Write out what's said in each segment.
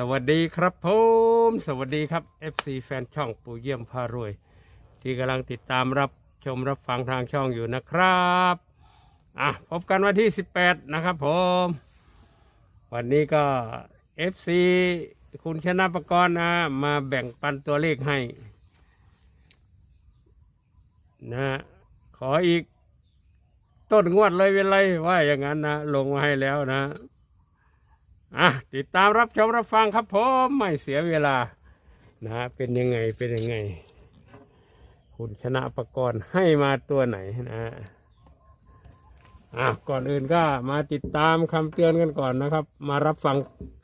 สวัสดีครับผมสวัสดีครับ FC แฟนช่องปู่เยี่ยมพารวย ที่กำลังติดตามรับชมรับฟังทางช่องอยู่นะครับอะพบกันวันที่ 18 นะครับผม วันนี้ก็ FC คุณชนะประกรณ์นะมาแบ่งปันตัวเลขให้นะขออีกต้นงวดเลยเป็นไรว่าอย่างนั้นนะลงมาให้แล้วนะ อะติดตามรับชมรับฟังครับผมไม่เสียเวลานะฮะเป็นยังไงเป็นยังไง คุณชนะประกรณ์ให้มาตัวไหนนะฮะอะก่อนอื่นก็มาติดตามคำเตือนกันก่อนนะครับ มารับฟัง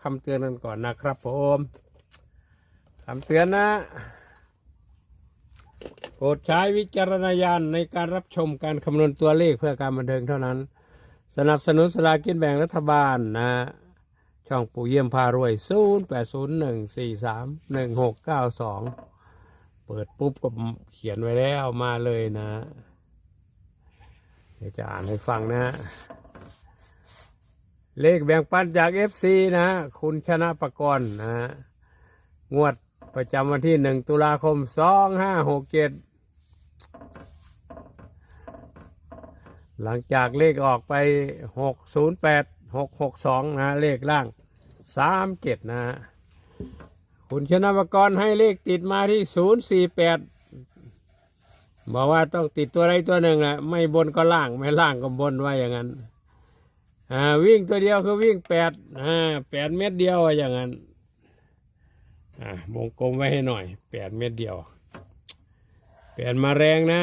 คำเตือนกันก่อนนะครับผมคำเตือนนะโปรดใช้วิจารณญาณในการรับชมการคำนวณตัวเลขเพื่อการบันเทิงเท่านั้น สนับสนุนสลากกินแบ่งรัฐบาลนะ ช่องปู่เยี่ยมพารวย 0 8 0 1 4 3 1 6 9 2 เปิดปุ๊บก็เขียนไว้แล้วมาเลยนะ เดี๋ยวจะอ่านให้ฟังนะ เลขแบ่งปันจาก FC นะ คุณชนะประกรณ์นะงวดประจำวันที่หนึ่งตุลาคมสองห้าหกเจ็ดหลังจากเลขออกไปหกศูนย์แปด หกหกสองนะเลขล่างสามเจ็ดนะคุณชนะปกรณ์ให้เลขติดมาที่ศูนย์สี่แปดบอกว่าต้องติดตัวใดตัวหนึ่งนะไม่บนก็ล่างไม่ล่างก็บนไว่าอย่างนั้นอ่าวิ่งตัวเดียวคือวิ่งแปดอ่าแปดเม็ดเดียวว่าอย่างนั้นอะวงกลมไว้ให้หน่อยแปดเม็ดเดียวแปดมาแรงนะ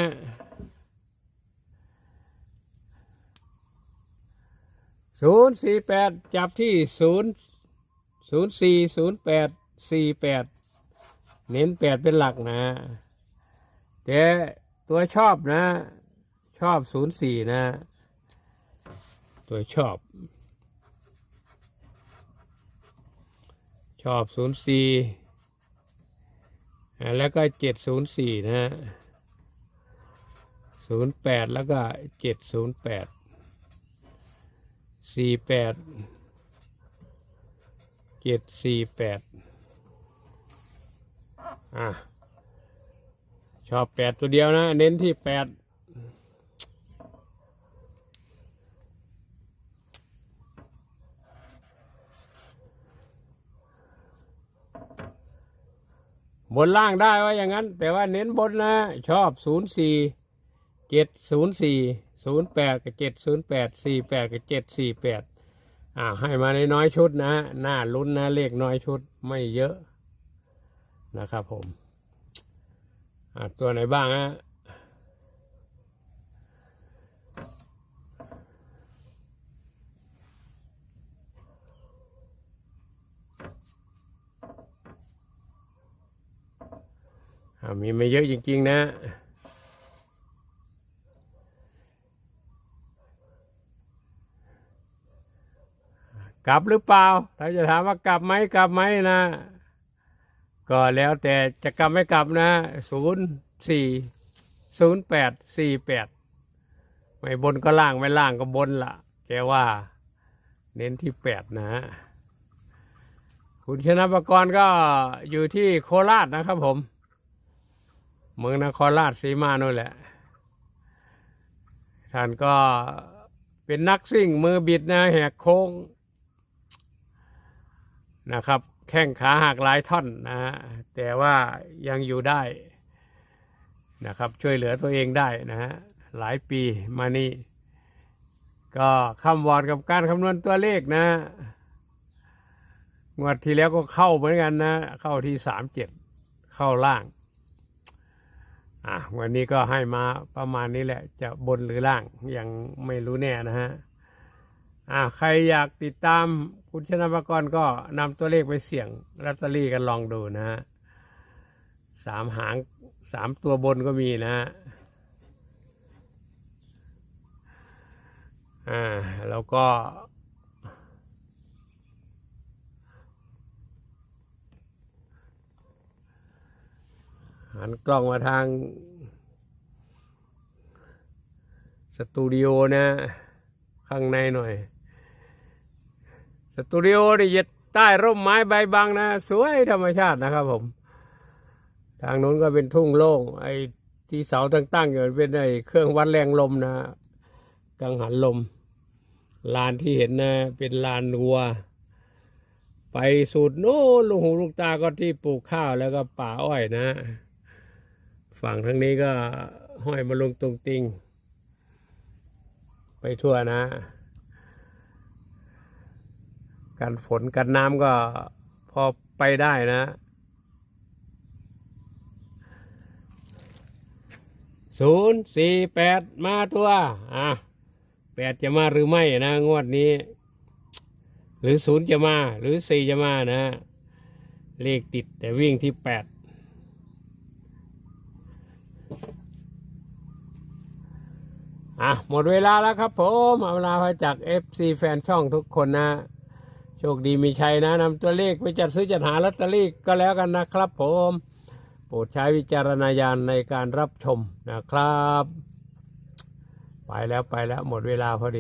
ศูนย์สี่แปดจับที่ศูนย์ศูนย์สี่ศูนย์แปดสี่แปดเน้นแปดเป็นหลักนะแต่ตัวชอบนะ ชอบศูนย์สี่นะ ตัวชอบ ชอบศูนย์สี่แล้วก็เจ็ดศูนย์สี่นะฮะศูนย์แปดแล้วก็เจ็ดศูนย์แปด สี่แปดเจ็ดสี่แปดอะชอบแปดตัวเดียวนะ เน้นที่แปดบนล่างได้ว่าอย่างนั้น แต่ว่าเน้นบนนะ ชอบศูนย์สี่เจ็ดศูนย์สี่ ศูนย์แปดกับเจ็ดศูนย์แปดสี่แปดกับเจ็ดสี่แปดอ่าให้มาในน้อยชุดนะหน้าลุ้นนะเลขน้อยชุดไม่เยอะนะครับผมอ่าตัวไหนบ้างฮะอ่ามีไม่เยอะจริงๆนะ กลับหรือเปล่า ถ้าจะถามว่ากลับไหมกลับไหมนะ ก็แล้วแต่จะกลับไม่กลับนะศูนย์สี่ศูนย์แปดสี่แปดไม่บนก็ล่างไม่ล่างก็บนละแกว่า เน้นที่แปดนะฮะคุณชนะประกรณ์ก็อยู่ที่โคราชนะครับผม เมืองนครราชสีมาโน่นแหละ ท่านก็เป็นนักซิ่งมือบิดนะแหกโค้ง นะครับ แข้งขาหักหลายท่อนนะฮะแต่ว่ายังอยู่ได้นะครับ ช่วยเหลือตัวเองได้นะฮะหลายปีมานี่ก็คำวอดกับการคำนวณตัวเลขนะงวดที่แล้วก็เข้าเหมือนกันนะ เข้าที่สามเจ็ดเข้าล่างอะวันนี้ก็ให้มาประมาณนี้แหละ จะบนหรือล่างยังไม่รู้แน่นะฮะ อ่าใครอยากติดตามคุณชนะปกรก็นำตัวเลขไปเสี่ยงลอตเตอรี่กันลองดูนะฮะสามหางสามตัวบนก็มีนะฮะอ่าแล้วก็ หันกล้องมาทาง สตูดิโอนะ ข้างในหน่อย สตูดิโอนี่จะใต้ร่มไม้ใบบังนะ สวยธรรมชาตินะครับผม ทางนู้นก็เป็นทุ่งโล่งไอ้ที่เสาตั้งๆอยู่เป็นไอ้เครื่องวัดแรงลมนะกังหันลม ลานที่เห็นนะ เป็นลานวัว ไปสุดโน้ลูกหูลูกตาก็ที่ปลูกข้าวแล้วก็ป่าอ้อยนะ ฝั่งทางนี้ก็ห้อยมาลงตรงติง ไปทั่วนะกันฝนกันน้ำก็พอไปได้นะ ศูนย์สี่แปดมาตัว อะแปดจะมาหรือไม่นะ งวดนี้ หรือศูนย์จะมา หรือสี่จะมานะ เลขติดแต่วิ่งที่แปด อะหมดเวลาแล้วครับผมเอาเวลาไปจาก FC แฟนช่องทุกคนนะ โชคดีมีชัยนะนำตัวเลขไปจัดซื้อจัดหาลอตเตอรี่ก็แล้วกันนะครับผมโปรดใช้วิจารณญาณในการรับชมนะครับ ไปแล้วไปแล้วหมดเวลาพอดี